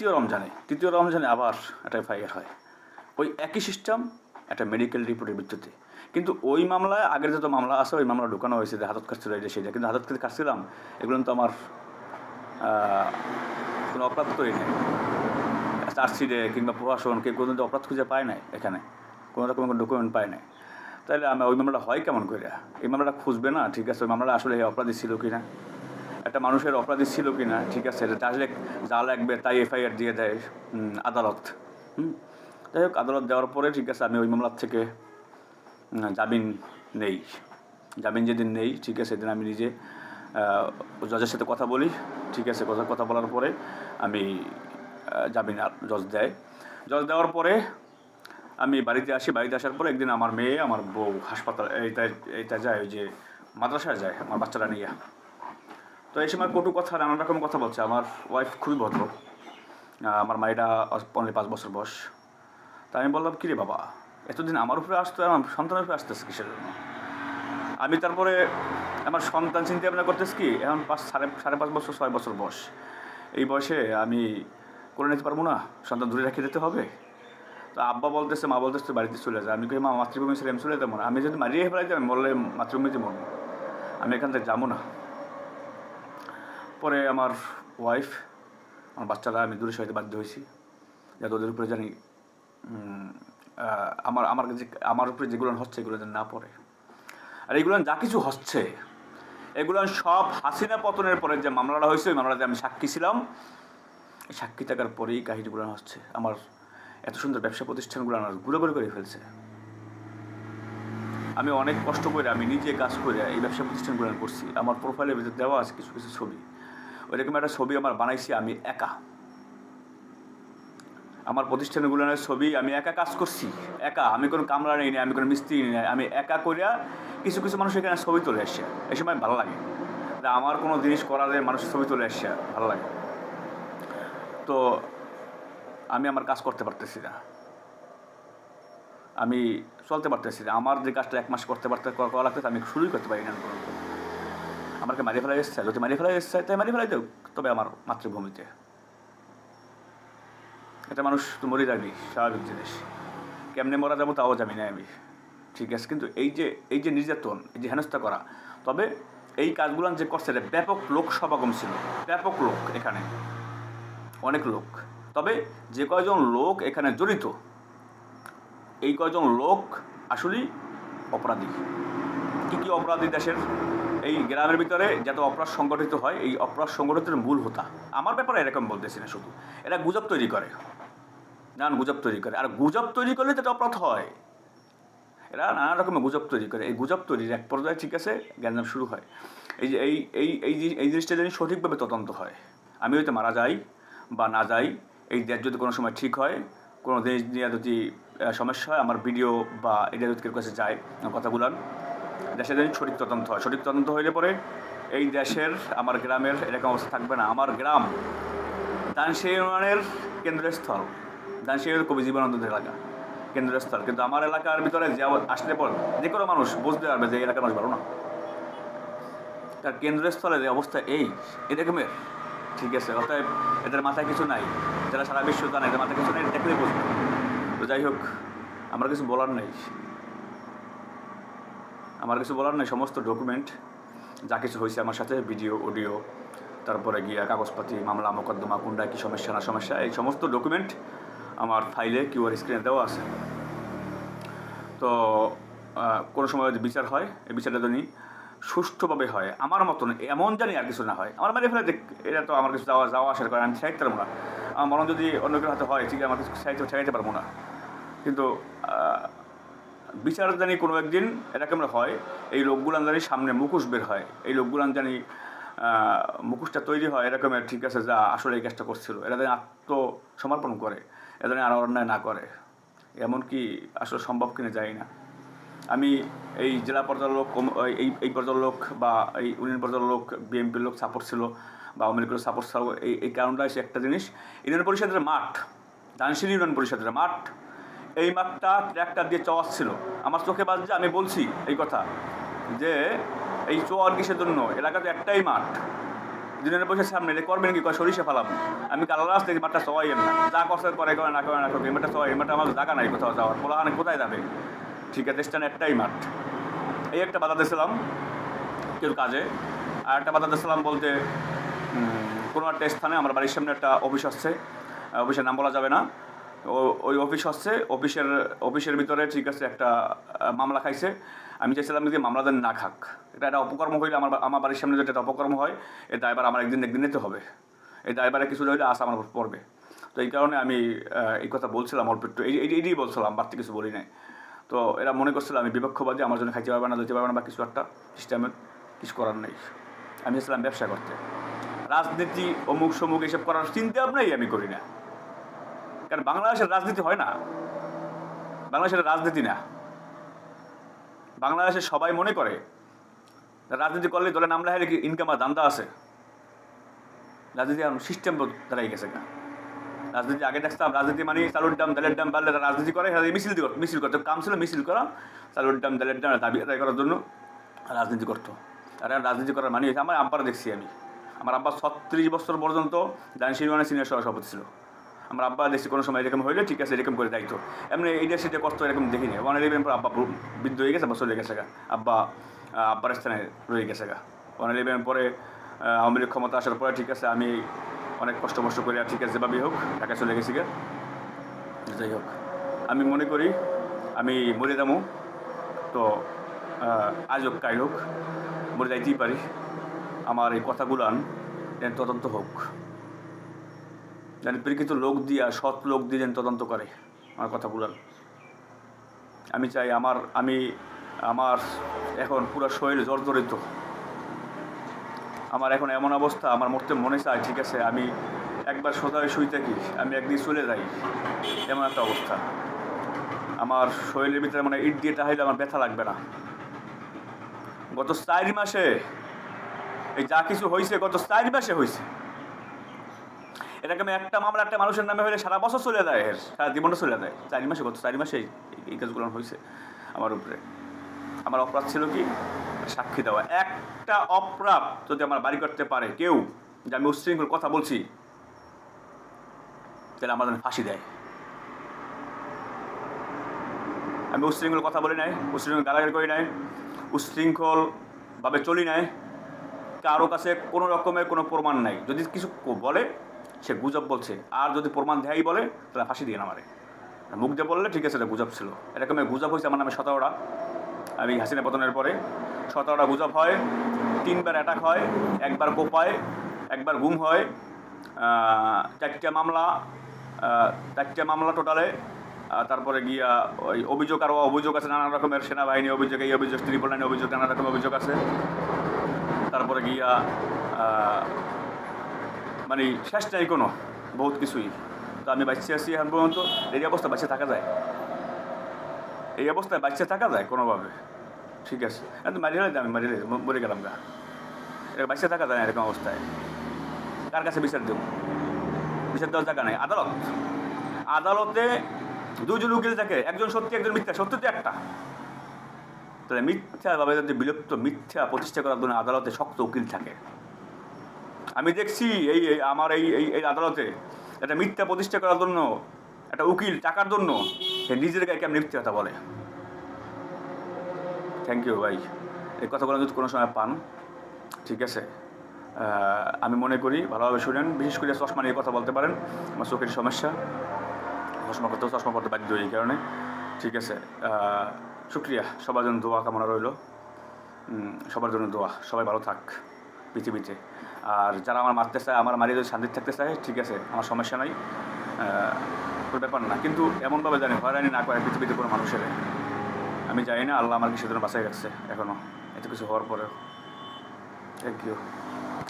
তৃতীয় রমজানে তৃতীয় রমজানে আবার একটা এফআইআর হয়। ওই একই সিস্টেম একটা মেডিকেল রিপোর্টের ভিত্তিতে। কিন্তু ওই মামলায়, আগের যত মামলা আছে, ওই মামলা ঢুকানো হয়েছে যে হাতত কাটছিল এটা সেটা। কিন্তু হাতত কাটতে কাটছিলাম এগুলো তো আমার কোনো অপরাধ করি নেই। চার্জশিটে কিংবা প্রশাসন কেউ কোনো অপরাধ খুঁজে পায় নাই এখানে। কোনো রকম কোনো ডকুমেন্ট পায় নাই। তাহলে আমি ওই মামলাটা হয় কেমন করে এই মামলাটা খুঁজবে না, ঠিক আছে? ওই মামলাটা আসলে অপরাধী ছিল কি না একটা মানুষের অপরাধী ছিল কি না ঠিক আছে? আসলে যা লাগবে তাই এফআইআর দিয়ে দেয় আদালত। যাই হোক, আদালত দেওয়ার পরে, ঠিক আছে, আমি ওই মামলার থেকে জামিন নেই। জামিন যেদিন নেই, ঠিক আছে, সেদিন আমি নিজে জজের সাথে কথা বলি, ঠিক আছে, কথা কথা বলার পরে আমি জামিন জজ দেয়। জজ দেওয়ার পরে আমি বাড়িতে আসি, বাড়িতে আসার পরে একদিন আমার মেয়ে, আমার বউ হাসপাতাল এইটা এইটা যায়, ওই যে মাদ্রাসায় যায়, আমার বাচ্চারা নিয়ে। তো এই সময় কটু কথা, নানান রকম কথা বলছে। আমার ওয়াইফ খুবই ভদ্র। আমার মায়েরা পনেরো পাঁচ বছর বয়স। তা আমি বললাম, কিরে বাবা, এতদিন আমার উপরে আসতো, আমার সন্তানের উপরে আসতেছে কিসের জন্য? আমি তারপরে আমার সন্তান চিন্তা ভাবনা করতেছি কি, এখন পাঁচ, সাড়ে সাড়ে পাঁচ বছর, ছয় বছর বয়স। এই বয়সে আমি করে নিতে পারব না, সন্তান দূরে রেখে দিতে হবে। তো আব্বা বলতেছে, মা বলতেছে বাড়িতে চলে যায় আমি কই, মা, মাতৃভূমি ছেলে আমি চলে যাব না। আমি যদি মারিয়ে ফেলাই যাব বললে মাতৃভূমিতে মরবো আমি এখান থেকে যাব না। পরে আমার ওয়াইফ আমার বাচ্চারা, আমি দূরে সরাইতে বাধ্য হয়েছি। যাতে ওদের উপরে জানি আমার আমার যে, আমার উপরে যেগুলো হচ্ছে, এগুলো যেন না পড়ে। আর এগুলো যা কিছু হচ্ছে এগুলো সব হাসিনা পতনের পরে যে মামলাটা হয়েছে, ওই মামলাতে আমি সাক্ষী ছিলাম। সাক্ষী থাকার পরেই কাহিনীগুলো হচ্ছে। আমার এত সুন্দর ব্যবসা প্রতিষ্ঠানগুলো আমার ঘুরে ঘুরে করে ফেলছে। আমি অনেক কষ্ট করে, আমি নিজে কাজ করে এই ব্যবসা প্রতিষ্ঠানগুলো করছি। আমার প্রোফাইলের ভিতরে দেওয়া আছে কিছু কিছু ছবি। ওইরকম একটা ছবি আমার বানাইছি, আমি একা। আমার প্রতিষ্ঠানগুলোর ছবি আমি একা কাজ করছি, একা। আমি কোনো কামলা নেই নাই আমি কোনো মিস্ত্রি নেই নাই আমি একা করিয়া কিছু কিছু মানুষ এখানে ছবি তুলে আসছে এই সময় ভালো লাগে। আমার কোনো জিনিস করা যায় মানুষ ছবি তুলে আসছে ভালো লাগে। তো আমি আমার কাজ করতে পারতেছি না। আমি চলতে পারতেছি না। আমার যে কাজটা এক মাস করতে পারতে করা লাগতেছে, আমি শুরুই করতে পারি না। আমাকে মারিয়ে ফেলা এসছে, যদি মারিয়ে ফেলা এসছে, তাই মারিয়ে ফেলাই দেও তবে আমার মাতৃভূমিতে। এটা মানুষ তো মরে যাবি, স্বাভাবিক জিনিস। কেমনে মরা যাব তাও জানি না আমি। ঠিক আছে, কিন্তু এই যে এই যে নির্যাতন, এই যে হেনস্থা করা, তবে এই কাজগুলো যে করছে ব্যাপক লোক সমাগম ছিল। ব্যাপক লোক এখানে। অনেক লোক। তবে যে কয়জন লোক এখানে জড়িত, এই কয়জন লোক আসলেই অপরাধী। কী কী অপরাধী দেশের এই গ্রামের ভিতরে যত অপরাধ সংগঠিত হয়, এই অপরাধ সংগঠিতের মূল হোতা। আমার ব্যাপারে এরকম বলতেছি না শুধু। এরা গুজব তৈরি করে। নানান গুজব তৈরি করে। আর গুজব তৈরি করলে তো অপরাধ হয়। এরা নানা রকমের গুজব তৈরি করে। এই গুজব তৈরির এক পর্যায়ে ঠিক আছে জ্ঞান শুরু হয়। এই যে এই এই এই এই জিনিসটা যদি সঠিকভাবে তদন্ত হয়, আমি হয়তো মারা যাই বা না যাই, এই দেশ যদি কোনো সময় ঠিক হয়, কোনো দেশ নিয়ে যদি সমস্যা হয়, আমার ভিডিও বা এটা যদি কেউ কাছে যায়, কথাগুলান দেশের যদি সঠিক তদন্ত হয়, সঠিক তদন্ত হইলে পরে এই দেশের, আমার গ্রামের এরকম অবস্থা থাকবে না। আমার গ্রাম দানশী ইউনিয়নের কেন্দ্রস্থল। দানশী ইউনিয়নের কবি জীবনানন্দ এলাকা। কেন্দ্রস্থল। কিন্তু আমার এলাকার ভিতরে যে আসলে পর যে কোনো মানুষ বুঝতে পারবে যে এলাকার মানুষ ভালো না। তার কেন্দ্রস্থলে যে অবস্থা এই এরকমের ঠিক আছে, অতএব এদের মাথায় কিছু নাই। যারা সারা বিশ্ব জানে, এদের মাথায় কিছু নেই দেখলেই বুঝবে। তো যাই হোক, আমার কিছু বলার নেই। আমার কিছু বলার নেই, সমস্ত ডকুমেন্ট যা কিছু হয়েছে আমার সাথে ভিডিও অডিও তারপরে গিয়া কাগজপাতি, মামলা, মোকদ্দমা কোনটা কী সমস্যা, না সমস্যা, এই সমস্ত ডকুমেন্ট আমার ফাইলে কিউআর স্ক্রিনে দেওয়া আছে। তো কোনো সময় যদি বিচার হয়, এই বিচারটা যদি সুষ্ঠুভাবে হয়, আমার মতন এমন জানি আর কিছু না হয়, আমার মানে ফেলে এটা তো আমার কিছু যাওয়া যাওয়া আসার করে আমি সাহিত্য পারব না। আমার মনে যদি অন্য কেউ হাতে হয়, ঠিক আমার কিছু ঠেকাইতে পারব না। কিন্তু বিচার জানি কোনো একদিন এরকম হয়, এই লোকগুলান জানি সামনে মুখোশ বের হয়। এই লোকগুলান জানি মুখোশটা তৈরি হয় এরকমের ঠিক আছে যা আসলে এই কাজটা করছিল। এরা জানি আত্মসমর্পণ করে, এরা জানি আর অন্যায় না করে। এমনকি আসলে সম্ভব কিনা যায় না। আমি এই জেলা পর্যায়ের লোক এই- এই পর্যায়ের লোক বা এই ইউনিয়ন পর্যায়ের লোক বিএনপির লোক সাপোর্ট ছিল বা আওয়ামী লীগের সাপোর্ট ছিল, এই এই কারণটা হচ্ছে একটা জিনিস। ইউনিয়ন পরিষদের মাঠ, দানশিল ইউনিয়ন পরিষদের মাঠ এই মাঠটা ট্র্যাক্টর দিয়ে চওয়াচ্ছিল আমার চোখে বাজছে আমি বলছি এই কথা, যে এই চোয়ার কিসের জন্য? এলাকাতে একটাই মাঠ। দুজনের বসে সামনে রে করবেন কি সরিষা ফালাম। আমি কালো রাস থেকে মাঠটা সবাই না। যা করছে করে করে না করে না করে এমারটা সবাই এমারটা আমার জায়গা নাই কোথাও যাওয়ার। বলা মানে কোথায় যাবে? ঠিক আছে, স্ট্যান্ড একটাই মাঠ। এই একটা বাধা দিয়েছিলাম কেউ কাজে। আর একটা বাধা দিয়েছিলাম বলতে কোনো একটা স্থানে আমার বাড়ির সামনে একটা অফিস আসছে। অফিসের নাম বলা যাবে না। ওই অফিস হচ্ছে অফিসের অফিসের ভিতরে ঠিক আছে, একটা মামলা খাইছে। আমি চাইছিলাম যে মামলাদের না খাক। এটা একটা অপকর্ম হইলে আমার আমার বাড়ির সামনে একটা অপকর্ম হয়, এই দায়বার আমার একদিন একদিন নিতে হবে। এই দায়বারে কিছু হইলে আশা আমার পড়বে। তো এই কারণে আমি এই কথা বলছিলাম অল্প একটু, এই, এই- এইটাই বলছিলাম, বাড়তি কিছু বলি নাই। তো এরা মনে করছিল আমি বিপক্ষবাদী, আমার জন্য খাইতে পারবে না দিতে পারবে না বা কিছু একটা সিস্টেমের কিছু করার নেই। আমি এসেছিলাম ব্যবসা করতে। রাজনীতি অমুক সমুক এসব করার চিন্তা ভাবনাই আমি করি না। কারণ বাংলাদেশের রাজনীতি হয় না। বাংলাদেশের রাজনীতি না। বাংলাদেশে সবাই মনে করে, রাজনীতি করলে দলে নাম লেখালে কি ইনকাম আর দান্দা আছে? রাজনীতি সিস্টেম দাঁড়াই গেছে না রাজনীতি আগে দেখতাম, রাজনীতি মানে চালুর দাম দালের দাম বাড়লে রাজনীতি করে মিছিল মিছিল করতো, কাম ছিল মিছিল করা, চালুর দাম দালের দাম, দাবি আদায় করার জন্য রাজনীতি করতো। আর রাজনীতি করার মানে হয়েছে, আমার আব্বার দেখছি আমি। আমার আব্বা ছত্রিশ বছর পর্যন্ত দানশির মানে সিনিয়র সভাপতি ছিল। আমার আব্বা দেখছি, কোনো সময় এরকম হইলে, ঠিক আছে, এরকম করে দায়িত্ব। এমনি এইটা সেটা কষ্ট এরকম দেখিনি। ওয়ান ইলেভেন পর আব্বা বৃদ্ধ হয়ে গেছে বা চলে গেছে গা। আব্বা আব্বার স্থানে রয়ে গেছে গা। ওয়ান ইলেভেন পরে আওয়ামী লীগ ক্ষমতা আসার পরে, ঠিক আছে, আমি অনেক কষ্ট মষ্ট করে আর ঠিক আছে, যেভাবেই হোক ঢাকা চলে গেছি গা। যাই হোক, আমি মনে করি, আমি মরে যাব, তো আজ হোক, কাল হোক, মরে যাইতেই পারি। আমার এই কথাগুলান তদন্ত হোক। যেন প্রকৃত লোক দিয়া, সৎ লোক দিয়ে যেন তদন্ত করে। আমার কথাগুলান আমি চাই আমার, আমি, আমার এখন পুরো শরীর জর্জরিত। আমার এখন এমন অবস্থা, আমার মরতে মনে চায়, ঠিক আছে, আমি একবার সোজা শুই থাকি, আমি একদিন চলে যাই। এমন একটা অবস্থা। আমার শরীরের ভিতরে মানে ইট দিয়ে টাহাইলে আমার ব্যথা লাগবে না। গত চার মাসে এই যা কিছু হয়েছে গত চার মাসে হয়েছে এটাকে আমি একটা মামলা, একটা মানুষের নামে হলে সারা বছর চলে যায় এর, সারা জীবনটা চলে যায়। চারি মাসে গত চারি মাসে এই- কাজগুলো হয়েছে আমার উপরে। আমার অপরাধ ছিল কি? সাক্ষী দেওয়া। একটা অপরাধ যদি আমার বাড়ি করতে পারে কেউ, যে আমি উচ্ছৃঙ্খল কথা বলছি, তাহলে আমার ফাঁসি দেয়। আমি উচ্ছৃঙ্খল কথা বলি নাই, উচ্ছৃঙ্খল গালাগালি করি নাই, উচ্ছৃঙ্খলভাবে চলি নাই। কারও কাছে কোনো রকমের কোনো প্রমাণ নাই। যদি কিছু বলে সে গুজব বলছে। আর যদি প্রমাণ দেয়াই বলে, তাহলে ফাঁসি দিয়ে না মারে। আর মুখ দিয়ে বললে, ঠিক আছে, এটা গুজব ছিল। এরকমের গুজব হয়েছে আমার নামে সতেরোটা আমি হাসিনা পতনের পরে সতেরোটা গুজব হয়, তিনবার অ্যাটাক হয়, একবার কোপায়, একবার গুম হয় চারটে মামলা চারটে মামলা টোটালে তারপরে গিয়া ওই অভিযোগ আরও অভিযোগ আছে নানা রকমের, সেনাবাহিনী অভিযোগ, এই অভিযোগ ত্রিপল লাইনে অভিযোগ, নানা রকম অভিযোগ আছে। তারপরে গিয়া মানে শেষ নাই কোনো, বহুত কিছুই। তো আমি বাচ্চা আছি এখন পর্যন্ত, এই অবস্থা বাচ্চা থাকা যায়? এই অবস্থায় বাচ্চা থাকা যায় কোনোভাবে? ঠিক আছে। মারি হলে আমি মারি মরে গেলাম গা। বাচ্চা থাকা যায় এরকম অবস্থায়। কার কাছে বিচার দেব? বিচার দেওয়ার জায়গা নাই। আদালত? আদালতে দুজন উকিল থাকে, একজন সত্যি, একজন মিথ্যা। সত্য তো একটা। তাহলে মিথ্যাভাবে যদি বিলুপ্ত মিথ্যা প্রতিষ্ঠা করার জন্য আদালতে শক্ত উকিল থাকে আমি দেখছি এই আমার এই এই এই আদালতে একটা মিথ্যা প্রতিষ্ঠা করার জন্য, একটা উকিল টাকার জন্য সে নিজের গায়ে কেমন মিথ্যে কথা বলে। থ্যাংক ইউ ভাই। এই কথাগুলো যদি কোনো সময় পান, ঠিক আছে। আমি মনে করি ভালোভাবে শুনেন, বিশেষ করে চশমা নিয়ে কথা বলতে পারেন, আমার চোখের সমস্যা। চশমা করতে চশমা করতে বাধ্য এই কারণে, ঠিক আছে। শুক্রিয়া, সবার জন্য দোয়া কামনা রইল। সবার জন্য দোয়া, সবাই ভালো থাক। পৃথিবীতে। আর যারা আমার মারতে চায়, আমার মারিয়ে যদি শান্তি থাকতে চায়, ঠিক আছে, আমার সমস্যা নাই কোনো ব্যাপার না। কিন্তু এমনভাবে জানি, হয়রানি না করে পৃথিবীতে কোনো মানুষের। আমি জানি না, আল্লাহ আমার কিছু বাঁচাই রাখছে এখনও এত কিছু হওয়ার পরেও। Thank you